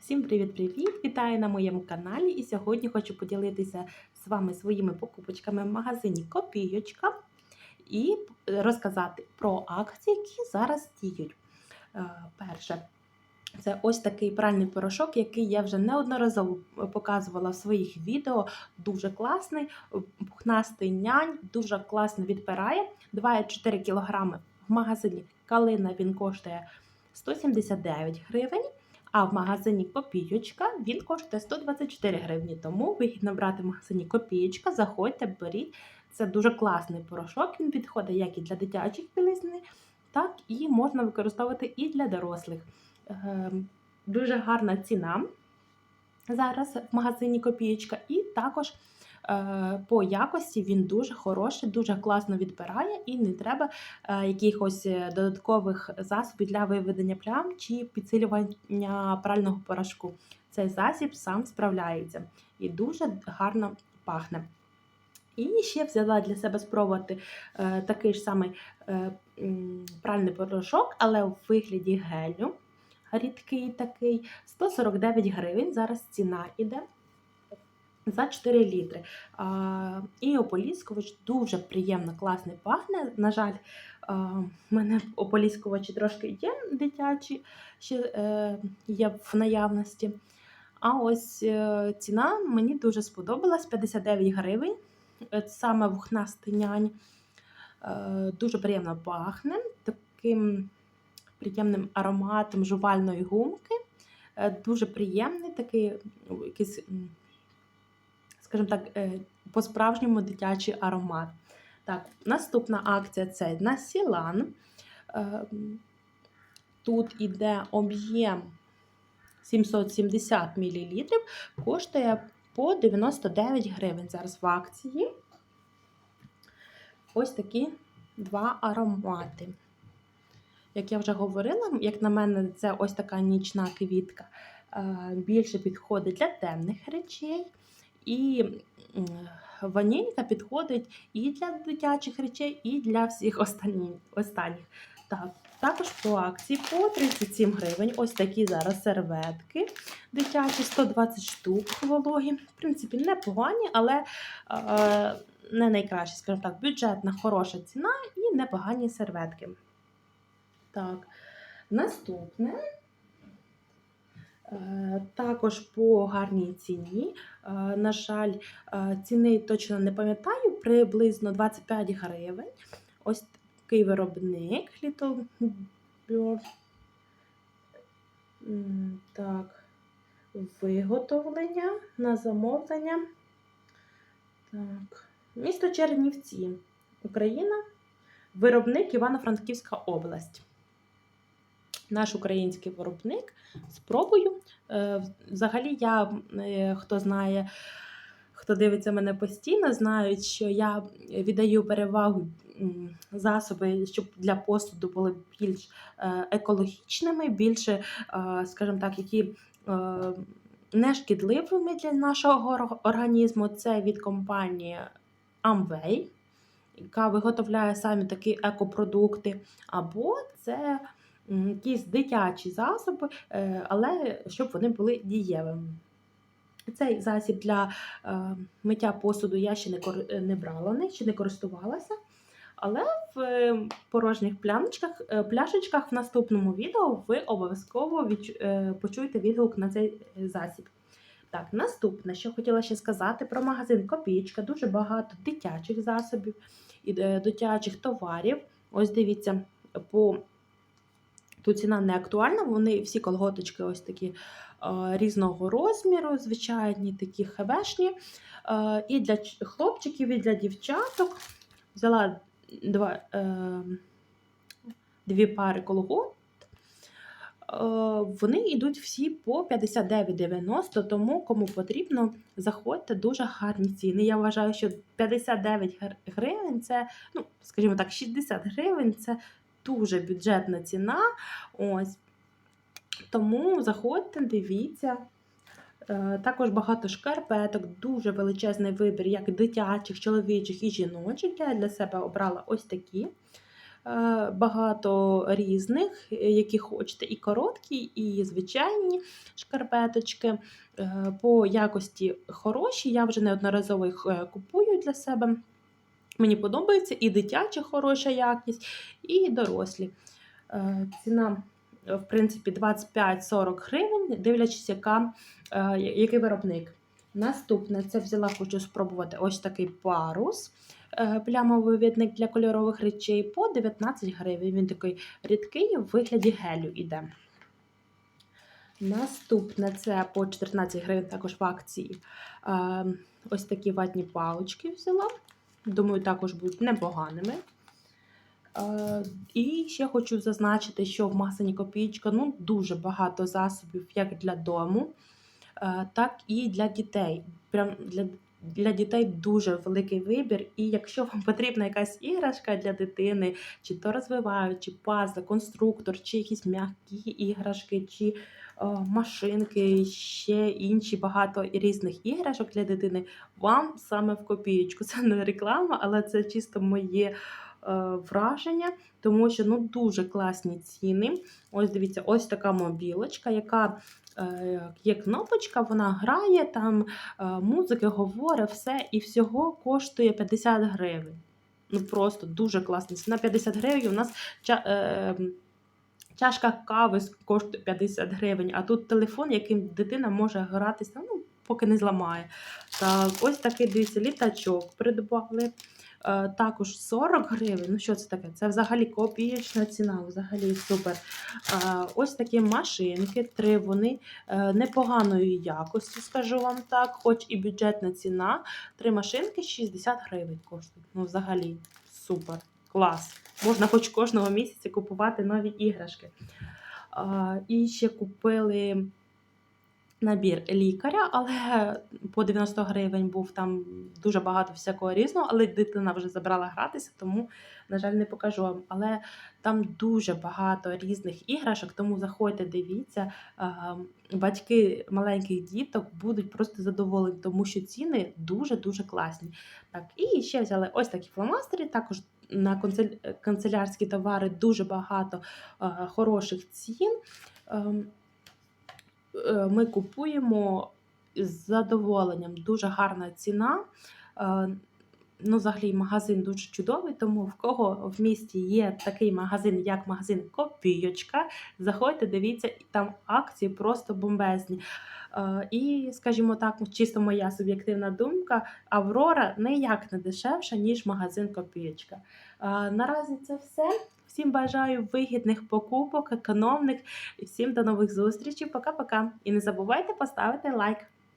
Всім привіт-привіт! Вітаю на моєму каналі. І сьогодні хочу поділитися з вами своїми покупочками в магазині Копійочка і розказати про акції, які зараз діють. Е, Перше, це ось такий пральний порошок, який я вже неодноразово показувала в своїх відео. Дуже класний, пухнастий нянь, дуже класно відпирає. 2,4 кг в магазині Калина він коштує 179 гривень. А в магазині Копійочка він коштує 124 гривні. Тому вигідно брати в магазині Копійочка. Заходьте, беріть. Це дуже класний порошок. Він підходить як і для дитячих білизни, так і можна використовувати і для дорослих. Ем, Дуже гарна ціна зараз в магазині Копієчка, і також по якості він дуже хороший, дуже класно відбирає, і не треба е, якихось е, додаткових засобів для виведення плям чи підсилювання прального порошку. Цей засіб сам справляється і дуже гарно пахне. І ще взяла для себе спробувати е, такий ж самий е, пральний порошок, але в вигляді гелю. Рідкий такий 149 гривень. Зараз ціна іде за 4 літри. І ополіскувач дуже приємно, класний пахне. На жаль, в мене ополіскувачі трошки є дитячі, ще е, є в наявності. А ось е, ціна мені дуже сподобалась 59 гривень. Е, Саме вухнастий нянь. Дуже приємно пахне. Таким приємним ароматом жувальної гумки. Дуже приємний такий, ну, якийсь, скажімо так, е, по-справжньому дитячий аромат. Так, наступна акція це на Сілан. Е, Тут іде об'єм 770 мл, коштує по 99 гривень зараз в акції. Ось такі два аромати. Як я вже говорила, як на мене, це ось така нічна квітка. е, Більше підходить для темних речей. І ванілька підходить і для дитячих речей, і для всіх останніх. Так, також по акції по 37 гривень. Ось такі зараз серветки дитячі, 120 штук вологі. В принципі, непогані, але е, не найкращі, скажімо так, бюджетна, хороша ціна і непогані серветки. Так, наступне. Також по гарній ціні. Е, На жаль, е, ціни точно не пам'ятаю, приблизно 25 гривень. Ось такий виробник Little. Так, виготовлення на замовлення. Так. Місто Чернівці, Україна. Виробник Івано-Франківська область. Наш український виробник. Спробую. Е, Взагалі, я, е, хто знає, хто дивиться мене постійно, знають, що я віддаю перевагу засоби, щоб для посуду були більш е, екологічними, більше, скажімо так, які е, не шкідливими для нашого організму. Це від компанії Amway, яка виготовляє самі такі екопродукти, або це якісь дитячі засоби, е, але щоб вони були дієвими. Цей засіб для е, миття посуду я ще не, не брала, не, ще не користувалася. Але в е, порожніх пляночках, е, пляшечках в наступному відео ви обов'язково е, почуєте відгук на цей е, засіб. Так, наступне, що хотіла ще сказати про магазин Копійка. Дуже багато дитячих засобів і е, дитячих товарів. Ось дивіться, по тут ціна не актуальна. Вони всі колготочки ось такі е, різного розміру, звичайні, такі хебешні. Е, і для хлопчиків, і для дівчаток. Взяла два, е, дві пари колгот. Вони йдуть всі по 59,90, тому кому потрібно, заходьте дуже гарні ціни. Я вважаю, що 59 гривень це, ну, скажімо так, 60 гривень це дуже бюджетна ціна. Ось. Тому заходьте, дивіться. Е, Також багато шкарпеток, дуже величезний вибір, як дитячих, чоловічих і жіночих. Я для себе обрала ось такі. е, багато різних, які хочете, і короткі, і звичайні шкарпеточки. Е, По якості хороші. Я вже неодноразово їх купую для себе. Мені подобається і дитяча хороша якість, і дорослі. Е, Ціна, е, в принципі, 25-40 гривень, дивлячись, яка, е, який виробник. Наступне це взяла, хочу спробувати ось такий парус. Плямовий вивідник для кольорових речей по 19 гривень. Він такий рідкий, в вигляді гелю іде. Наступне це по 14 гривень також в акції. Ось такі ватні палички взяла. Думаю, також будуть непоганими. Е, І ще хочу зазначити, що в магазині Копійка ну, дуже багато засобів як для дому, е, так і для дітей. Прям для, для дітей дуже великий вибір. І якщо вам потрібна якась іграшка для дитини, чи то розвиваючи пазли, конструктор, чи якісь м'які іграшки, чи машинки, ще інші багато різних іграшок для дитини, вам саме в копієчку. Це не реклама, але це чисто моє е, враження, тому що ну дуже класні ціни. Ось дивіться, ось така мобілочка, яка е, є кнопочка, вона грає, там е, музики говорить, все, і всього коштує 50 гривень. Ну просто дуже класно. Ціна 50 гривень. У нас е, чашка кави коштує 50 гривень, а тут телефон, яким дитина може гратися, ну, поки не зламає. Так, ось такий дивіться, літачок придбали. Е, також 40 гривень. Ну, що це таке? Це взагалі копієчна ціна, взагалі супер. Е, ось такі машинки, три вони е, непоганої якості, скажу вам так, хоч і бюджетна ціна. Три машинки 60 гривень коштують. Ну, взагалі, супер, клас. Можна хоч кожного місяця купувати нові іграшки. І ще купили набір лікаря, але по 90 гривень був там дуже багато всякого різного, але дитина вже забрала гратися, тому, на жаль, не покажу вам. Але там дуже багато різних іграшок, тому заходьте, дивіться. Батьки маленьких діток будуть просто задоволені, тому що ціни дуже-дуже класні. Так, і ще взяли ось такі фломастери, також на канцелярські товари дуже багато хороших цін. Ем, е, ми купуємо з задоволенням. Дуже гарна ціна. Ну, взагалі, магазин дуже чудовий, тому в кого в місті є такий магазин, як магазин Копійочка, заходьте, дивіться, там акції просто бомбезні. Е, І, скажімо так, чисто моя суб'єктивна думка, Аврора ніяк не дешевша, ніж магазин Копійочка. Е, Наразі це все. Всім бажаю вигідних покупок, економних і всім до нових зустрічей. Пока-пока. І не забувайте поставити лайк.